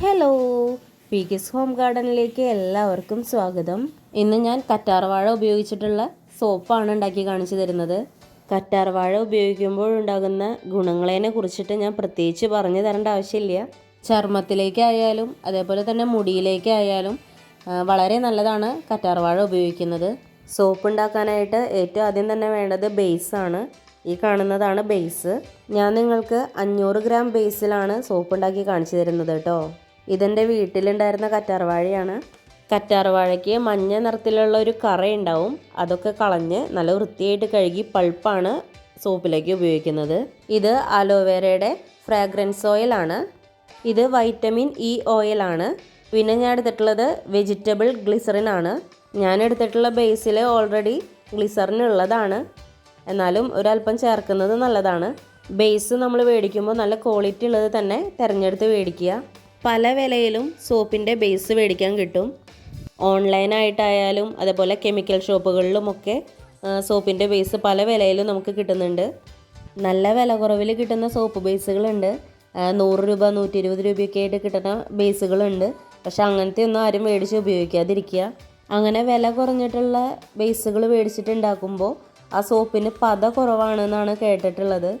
Hello P home ഗാർഡനിലേക്ക് എല്ലാവർക്കും സ്വാഗതം. ഇന്ന് ഞാൻ കറ്റാർവാഴ ഉപയോഗിച്ചിട്ടുള്ള സോപ്പാണ് ഉണ്ടാക്കി കാണിച്ചു തരുന്നത്. കറ്റാർവാഴ ഉപയോഗിക്കുമ്പോൾ ഉണ്ടാകുന്ന ഗുണങ്ങളതിനെ കുറിച്ചിട്ട് ഞാൻ പ്രത്യേകിച്ച് പറഞ്ഞു തരേണ്ട ആവശ്യമില്ല. ചർമ്മത്തിലേക്കായാലും അതേപോലെ തന്നെ മുടിയിലേക്കായാലും വളരെ നല്ലതാണ് കറ്റാർവാഴ ഉപയോഗിക്കുന്നത്. സോപ്പ് ഉണ്ടാക്കാനായിട്ട് ഏറ്റവും ആദ്യം തന്നെ വേണ്ടത് ബേസാണ് ഈ കാണുന്നതാണ് ബേസ് ഞാൻ നിങ്ങൾക്ക് അഞ്ഞൂറ് ഗ്രാം ബേസിലാണ് സോപ്പ് ഉണ്ടാക്കി കാണിച്ചു തരുന്നത് കേട്ടോ. ഇതെന്റെ വീട്ടിലുണ്ടായിരുന്ന കറ്റാർവാഴയാണ്. കറ്റാർവാഴയ്ക്ക് മഞ്ഞ നിറത്തിലുള്ള ഒരു കറ ഉണ്ടാവും അതൊക്കെ കളഞ്ഞ് നല്ല വൃത്തിയായിട്ട് കഴുകി പൾപ്പാണ് സോപ്പിലേക്ക് ഉപയോഗിക്കുന്നത്. ഇത് അലോവേരയുടെ ഫ്രാഗ്രൻസ് ഓയിലാണ് ഇത് വൈറ്റമിൻ ഇ ഓയിലാണ് പിന്നെ ഞാൻ എടുത്തിട്ടുള്ളത് വെജിറ്റബിൾ ഗ്ലിസറിൻ ആണ്. ഞാൻ എടുത്തിട്ടുള്ള ബേസിൽ ഓൾറെഡി ഗ്ലിസറിൻ ഉള്ളതാണ്. എന്നാലും ഒരല്പം ചേർക്കുന്നത് നല്ലതാണ്. ബേസ് നമ്മൾ മേടിക്കുമ്പോൾ നല്ല ക്വാളിറ്റി ഉള്ളത് തന്നെ തിരഞ്ഞെടുത്ത് മേടിക്കുക. പല വിലയിലും സോപ്പിന്റെ ബേസ് മേടിക്കാൻ കിട്ടും. ഓൺലൈനായിട്ടായാലും അതേപോലെ കെമിക്കൽ ഷോപ്പുകളിലുമൊക്കെ സോപ്പിന്റെ ബേസ് പല വിലയിലും നമുക്ക് കിട്ടുന്നുണ്ട്. നല്ല വില കുറവിൽ കിട്ടുന്ന സോപ്പ് ബേസുകളുണ്ട് നൂറ് രൂപ നൂറ്റി ഇരുപത് രൂപയൊക്കെ ആയിട്ട് കിട്ടുന്ന ബേസുകളുണ്ട് പക്ഷെ അങ്ങനത്തെ ഒന്നും ആരും മേടിച്ച് ഉപയോഗിക്കാതിരിക്കുക. അങ്ങനെ വില കുറഞ്ഞിട്ടുള്ള ബേസുകൾ മേടിച്ചിട്ടുണ്ടാക്കുമ്പോൾ ആ സോപ്പിന് പത കുറവാണെന്നാണ് കേട്ടിട്ടുള്ളത്.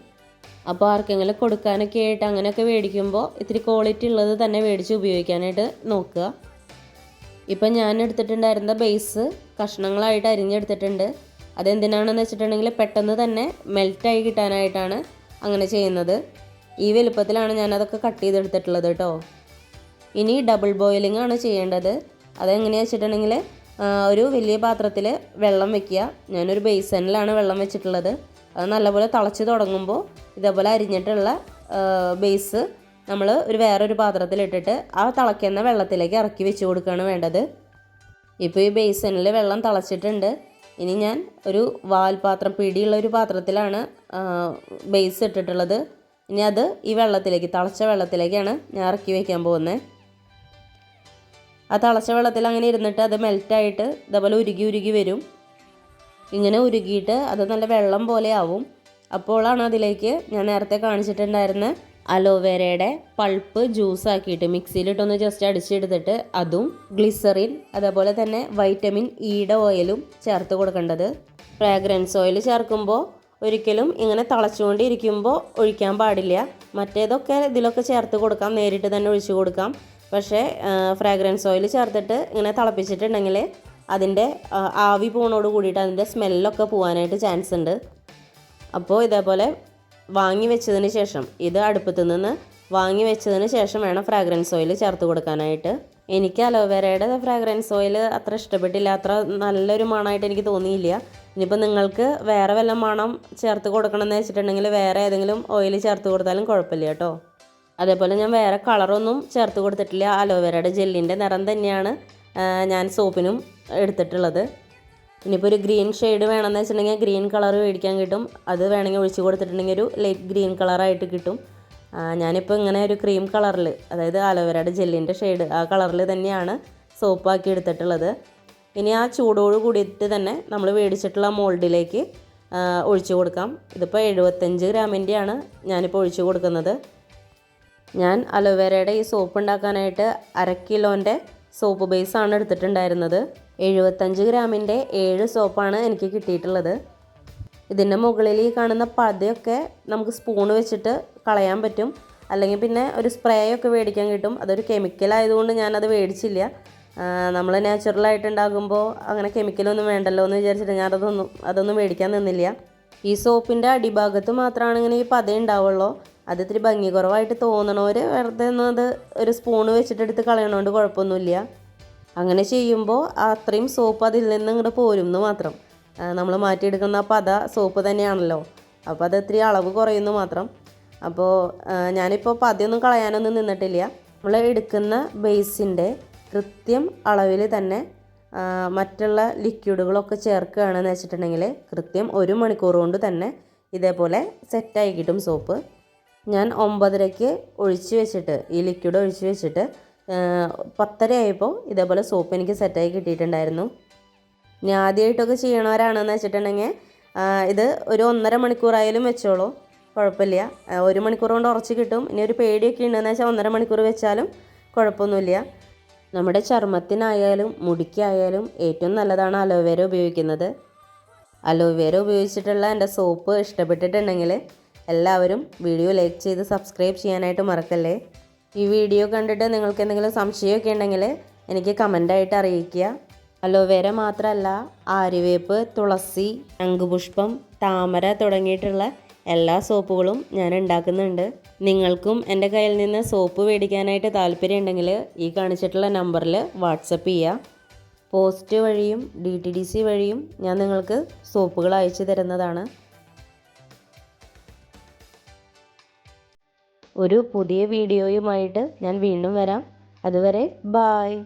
അപ്പോൾ ആർക്കെങ്കിലും കൊടുക്കാനൊക്കെ ആയിട്ട് അങ്ങനെയൊക്കെ മേടിക്കുമ്പോൾ ഇത്തിരി ക്വാളിറ്റി ഉള്ളത് തന്നെ മേടിച്ച് ഉപയോഗിക്കാനായിട്ട് നോക്കുക. ഇപ്പം ഞാൻ എടുത്തിട്ടുണ്ടായിരുന്ന ബേസ് കഷ്ണങ്ങളായിട്ട് അരിഞ്ഞെടുത്തിട്ടുണ്ട്. അതെന്തിനാണെന്ന് വെച്ചിട്ടുണ്ടെങ്കിൽ പെട്ടെന്ന് തന്നെ മെൽറ്റായി കിട്ടാനായിട്ടാണ് അങ്ങനെ ചെയ്യുന്നത്. ഈ വലുപ്പത്തിലാണ് ഞാനതൊക്കെ കട്ട് ചെയ്തെടുത്തിട്ടുള്ളത് കേട്ടോ ഇനി ഡബിൾ ബോയിലിംഗ് ആണ് ചെയ്യേണ്ടത്. അതെങ്ങനെയാണെന്ന് വെച്ചിട്ടുണ്ടെങ്കിൽ ഒരു വലിയ പാത്രത്തിൽ വെള്ളം വെക്കുക. ഞാനൊരു ബേസനിലാണ് വെള്ളം വെച്ചിട്ടുള്ളത്. അത് നല്ലപോലെ തിളച്ച് തുടങ്ങുമ്പോൾ ഇതേപോലെ അരിഞ്ഞിട്ടുള്ള ബേസ് നമ്മൾ ഒരു വേറൊരു പാത്രത്തിലിട്ടിട്ട് ആ തിളയ്ക്കുന്ന വെള്ളത്തിലേക്ക് ഇറക്കി വെച്ച് കൊടുക്കുകയാണ് വേണ്ടത്. ഇപ്പോൾ ഈ ബേസനിൽ വെള്ളം തിളച്ചിട്ടുണ്ട്. ഇനി ഞാൻ ഒരു വാൽപാത്രം പിടിയുള്ള ഒരു പാത്രത്തിലാണ് ബേസ് ഇട്ടിട്ടുള്ളത്. ഇനി അത് ഈ വെള്ളത്തിലേക്ക് തിളച്ച വെള്ളത്തിലേക്കാണ് ഞാൻ ഇറക്കി വയ്ക്കാൻ പോകുന്നത് ആ തിളച്ച വെള്ളത്തിൽ അങ്ങനെ ഇരുന്നിട്ട് അത് മെൽറ്റായിട്ട് ഇതേപോലെ ഉരുകി ഉരുകി വരും. ഇങ്ങനെ ഉരുകിയിട്ട് അത് നല്ല വെള്ളം പോലെ ആവും. അപ്പോഴാണ് അതിലേക്ക് ഞാൻ നേരത്തെ കാണിച്ചിട്ടുണ്ടായിരുന്ന അലോവേരയുടെ പൾപ്പ് ജ്യൂസ് ആക്കിയിട്ട് മിക്സിയിലിട്ടൊന്ന് ജസ്റ്റ് അടിച്ചെടുത്തിട്ട് അതും ഗ്ലിസറിൻ അതേപോലെ തന്നെ വൈറ്റമിൻ ഇയുടെ ഓയിലും ചേർത്ത് കൊടുക്കേണ്ടത്. ഫ്രാഗ്രൻസ് ഓയിൽ ചേർക്കുമ്പോൾ ഒരിക്കലും ഇങ്ങനെ തളച്ചുകൊണ്ടിരിക്കുമ്പോൾ ഒഴിക്കാൻ പാടില്ല. മറ്റേതൊക്കെ ഇതിലൊക്കെ ചേർത്ത് കൊടുക്കാം നേരിട്ട് തന്നെ ഒഴിച്ചു കൊടുക്കാം. പക്ഷേ ഫ്രാഗ്രൻസ് ഓയിൽ ചേർത്തിട്ട് ഇങ്ങനെ തിളപ്പിച്ചിട്ടുണ്ടെങ്കിൽ അതിന്റെ ആവി പോണോട് കൂടിയിട്ട് അതിന്റെ സ്മെല്ലൊക്കെ പോകാനായിട്ട് ചാൻസ് ഉണ്ട്. അപ്പോൾ ഇതേപോലെ വാങ്ങി വെച്ചതിന് ശേഷം ഇത് അടുപ്പത്ത് നിന്ന് വാങ്ങി വെച്ചതിന് ശേഷം വേണം ഫ്രാഗ്രൻസ് ഓയിൽ ചേർത്ത് കൊടുക്കാനായിട്ട്. എനിക്ക് അലോവേരയുടെ ഫ്രാഗ്രൻസ് ഓയിൽ അത്ര ഇഷ്ടപ്പെട്ടില്ല. അത്ര നല്ലൊരു മണമായിട്ട് എനിക്ക് തോന്നിയില്ല. ഇനിയിപ്പോൾ നിങ്ങൾക്ക് വേറെ വല്ല മണം ചേർത്ത് കൊടുക്കണമെന്ന് വെച്ചിട്ടുണ്ടെങ്കിൽ വേറെ ഏതെങ്കിലും ഓയിൽ ചേർത്ത് കൊടുത്താലും കുഴപ്പമില്ല കേട്ടോ. അതേപോലെ ഞാൻ വേറെ കളറൊന്നും ചേർത്ത് കൊടുത്തിട്ടില്ല. അലോവേരയുടെ ജെല്ലിന്റെ നിറം തന്നെയാണ് ഞാൻ സോപ്പിനും എടുത്തിട്ടുള്ളത്. ഇനിയിപ്പോൾ ഒരു ഗ്രീൻ ഷെയ്ഡ് വേണമെന്ന് വെച്ചിട്ടുണ്ടെങ്കിൽ ഗ്രീൻ കളർ മേടിക്കാൻ കിട്ടും. അത് വേണമെങ്കിൽ ഒഴിച്ച് കൊടുത്തിട്ടുണ്ടെങ്കിൽ ഒരു ലൈറ്റ് ഗ്രീൻ കളറായിട്ട് കിട്ടും. ഞാനിപ്പോൾ ഇങ്ങനെ ഒരു ക്രീം കളറിൽ അതായത് അലോവേരയുടെ ജെല്ലിന്റെ ഷെയ്ഡ് ആ കളറിൽ തന്നെയാണ് സോപ്പാക്കി എടുത്തിട്ടുള്ളത്. ഇനി ആ ചൂടോട് കൂടിയിട്ട് തന്നെ നമ്മൾ മേടിച്ചിട്ടുള്ള മോൾഡിലേക്ക് ഒഴിച്ചു കൊടുക്കാം. ഇതിപ്പോൾ എഴുപത്തഞ്ച് ഗ്രാമിന്റെയാണ് ഞാനിപ്പോൾ ഒഴിച്ചു കൊടുക്കുന്നത്. ഞാൻ അലോവേരയുടെ ഈ സോപ്പ് ഉണ്ടാക്കാനായിട്ട് അര കിലോന്റെ സോപ്പ് ബേസാണ് എടുത്തിട്ടുണ്ടായിരുന്നത്. എഴുപത്തഞ്ച് ഗ്രാമിന്റെ ഏഴ് സോപ്പാണ് എനിക്ക് കിട്ടിയിട്ടുള്ളത്. ഇതിന്റെ മുകളിൽ ഈ കാണുന്ന പതയൊക്കെ നമുക്ക് സ്പൂൺ വെച്ചിട്ട് കളയാൻ പറ്റും. അല്ലെങ്കിൽ പിന്നെ ഒരു സ്പ്രേയൊക്കെ മേടിക്കാൻ കിട്ടും. അതൊരു കെമിക്കൽ ആയതുകൊണ്ട് ഞാനത് മേടിച്ചില്ല. നമ്മൾ നാച്ചുറലായിട്ട് ഉണ്ടാകുമ്പോൾ അങ്ങനെ കെമിക്കലൊന്നും വേണ്ടല്ലോ എന്ന് വിചാരിച്ചിട്ട് ഞാൻ അതൊന്നും അതൊന്നും മേടിക്കാൻ നിന്നില്ല. ഈ സോപ്പിന്റെ അടിഭാഗത്ത് മാത്രമാണ് ഇങ്ങനെ ഈ പത ഉണ്ടാവുള്ളൂ. അത് ഇത്തിരി ഭംഗി കുറവായിട്ട് തോന്നണവർ വെറുതെ ഒന്നത് ഒരു സ്പൂൺ വെച്ചിട്ടെടുത്ത് കളയണോണ്ട് കുഴപ്പമൊന്നുമില്ല. അങ്ങനെ ചെയ്യുമ്പോൾ അത്രയും സോപ്പ് അതിൽ നിന്ന് ഇങ്ങോട്ട് പോരും എന്ന് മാത്രം നമ്മൾ മാറ്റിയെടുക്കുന്ന പത സോപ്പ് തന്നെയാണല്ലോ. അപ്പോൾ അത് ഇത്തിരി അളവ് കുറയുന്നു മാത്രം. അപ്പോൾ ഞാനിപ്പോൾ പതിയൊന്നും കളയാനൊന്നും നിന്നിട്ടില്ല. നമ്മൾ എടുക്കുന്ന ബേസിന്റെ കൃത്യം അളവിൽ തന്നെ മറ്റുള്ള ലിക്വിഡുകളൊക്കെ ചേർക്കുകയാണെന്ന് വെച്ചിട്ടുണ്ടെങ്കിൽ കൃത്യം ഒരു മണിക്കൂർ കൊണ്ട് തന്നെ ഇതേപോലെ സെറ്റായി കിട്ടും സോപ്പ്. ഞാൻ ഒമ്പതരയ്ക്ക് ഒഴിച്ച് വെച്ചിട്ട് ഈ ലിക്വിഡ് ഒഴിച്ച് വെച്ചിട്ട് പത്തര ആയപ്പോൾ ഇതേപോലെ സോപ്പ് എനിക്ക് സെറ്റായി കിട്ടിയിട്ടുണ്ടായിരുന്നു. ഇനി ആദ്യമായിട്ടൊക്കെ ചെയ്യണവരാണെന്ന് വെച്ചിട്ടുണ്ടെങ്കിൽ ഇത് ഒരു ഒന്നര മണിക്കൂറായാലും വെച്ചോളൂ. കുഴപ്പമില്ല. ഒരു മണിക്കൂർ കൊണ്ട് ഉറച്ച് കിട്ടും. ഇനി ഒരു പേടിയൊക്കെ ഉണ്ടെന്ന് വെച്ചാൽ ഒന്നര മണിക്കൂർ വെച്ചാലും കുഴപ്പമൊന്നുമില്ല. നമ്മുടെ ചർമ്മത്തിനായാലും മുടിക്കായാലും ഏറ്റവും നല്ലതാണ് അലോവേര ഉപയോഗിക്കുന്നത്. അലോവേര ഉപയോഗിച്ചിട്ടുള്ള എന്റെ സോപ്പ് ഇഷ്ടപ്പെട്ടിട്ടുണ്ടെങ്കിൽ എല്ലാവരും വീഡിയോ ലൈക്ക് ചെയ്ത് സബ്സ്ക്രൈബ് ചെയ്യാനായിട്ട് മറക്കല്ലേ? ഈ വീഡിയോ കണ്ടിട്ട് നിങ്ങൾക്ക് എന്തെങ്കിലും സംശയമൊക്കെ ഉണ്ടെങ്കിൽ എനിക്ക് കമന്റായിട്ട് അറിയിക്കുക. അലോവേര മാത്രമല്ല ആര്യവേപ്പ് തുളസി ശംഖുപുഷ്പം താമര തുടങ്ങിയിട്ടുള്ള എല്ലാ സോപ്പുകളും ഞാൻ ഉണ്ടാക്കുന്നുണ്ട്. നിങ്ങൾക്കും എന്റെ കയ്യിൽ നിന്ന് സോപ്പ് മേടിക്കാനായിട്ട് താല്പര്യം ഉണ്ടെങ്കിൽ ഈ കാണിച്ചിട്ടുള്ള നമ്പറിൽ വാട്സപ്പ് ചെയ്യുക. പോസ്റ്റ് വഴിയും ഡി ടി ഡി സി വഴിയും ഞാൻ നിങ്ങൾക്ക് സോപ്പുകൾ അയച്ചു തരുന്നതാണ്. ഒരു പുതിയ വീഡിയോയുമായിട്ട് ഞാൻ വീണ്ടും വരാം. അതുവരെ ബായ്.